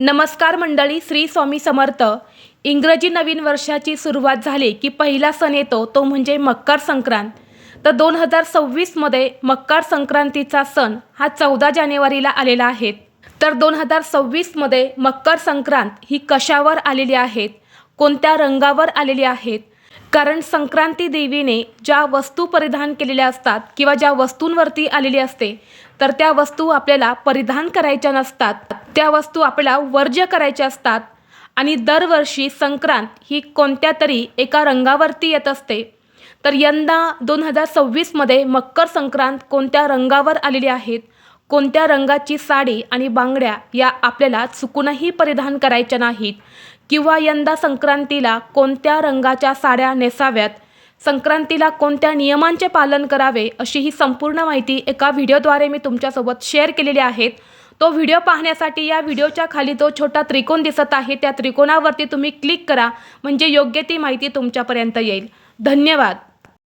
नमस्कार मंडळी श्री स्वामी समर्थ. इंग्रजी नवीन वर्षाची सुरुवात झाली की पहिला सण येतो तो म्हणजे मकर संक्रांत. तर दोन हजार सव्वीसमध्ये मकर संक्रांतीचा सण हा चौदा जानेवारीला आलेला आहे. तर दोन हजार सव्वीसमध्ये मकर संक्रांत ही कशावर आलेली आहेत कोणत्या रंगावर आलेली आहेत कारण संक्रांती देवीने ज्या वस्तू परिधान केलेल्या असतात किंवा ज्या वस्तूंवरती आलेली असते तर त्या वस्तू आपल्याला परिधान करायच्या नसतात. त्या वस्तू आपल्याला वर्ज्य करायच्या असतात आणि दरवर्षी संक्रांत ही कोणत्या तरी एका रंगावरती येत असते. तर यंदा दोन हजार सव्वीसमध्ये मकर संक्रांत कोणत्या रंगावर आलेली आहेत कोणत्या रंगाची साडी आणि बांगड्या या आपल्याला चुकूनही परिधान करायच्या नाहीत? किंवा यंदा संक्रांतीला कोणत्या रंगाच्या साड्या नेसाव्यात? संक्रांतीला कोणत्या नियमांचे पालन करावे अशी ही संपूर्ण माहिती एका व्हिडिओद्वारे मी तुमच्यासोबत शेअर केलेली आहेत. तो व्हिडिओ पाहण्यासाठी या व्हिडिओच्या खाली जो छोटा त्रिकोण दिसत आहे त्या त्रिकोणावरती तुम्ही क्लिक करा म्हणजे योग्य ती माहिती तुमच्यापर्यंत येईल. धन्यवाद!